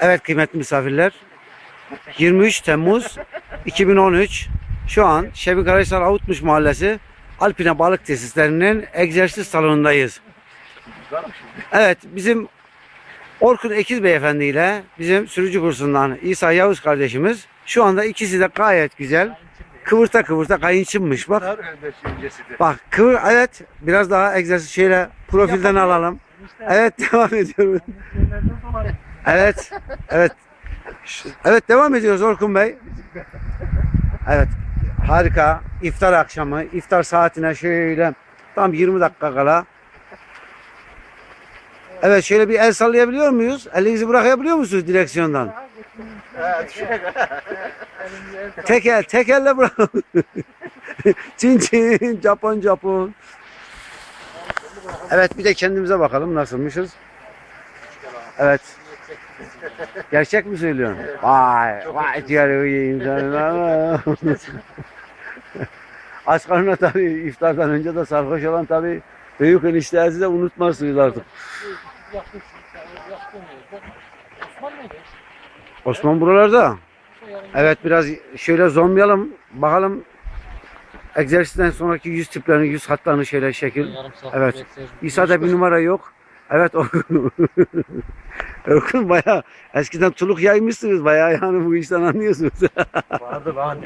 Evet kıymetli misafirler. 23 Temmuz 2013 şu an Şebin Karahisar Avutmuş Mahallesi Alpine Balık Tesislerinin egzersiz salonundayız. Evet bizim Orkun Ekiz Beyefendi ile bizim sürücü kursundan İsa Yavuz kardeşimiz şu anda ikisi de gayet güzel. Kıvırta kıvırta kayınçınmış bak. Bak kıvır evet biraz daha egzersiz şöyle profilden alalım. Evet devam ediyoruz. Evet. Evet. Evet devam ediyoruz Orkun Bey. Evet. Harika. İftar akşamı. iftar saatine şöyle tam 20 dakika kala. Evet şöyle bir el sallayabiliyor muyuz? Elinizi bırakabiliyor musunuz direksiyondan? Evet. Tek el, tek elle bırak. çin çin, Japon Japon. Evet bir de kendimize bakalım nasılmışız. Evet. Gerçek mi söylüyorsun? Vay, vay diğer iyi insanlar. Aç karnına tabii iftardan önce de sarhoş olan tabii büyük eniştenizi de unutmazsınız artık. Osman buralarda. Evet biraz şöyle zoomlayalım. Bakalım egzersizden sonraki yüz tiplerini, yüz hatlarını şöyle şekil. Yarım saat Evet. İsa'da bir numara yok. Evet Orkun. Orkun bayağı eskiden tuluk yaymışsınız bayağı yani bu işten anlıyorsunuz. Vardı lan.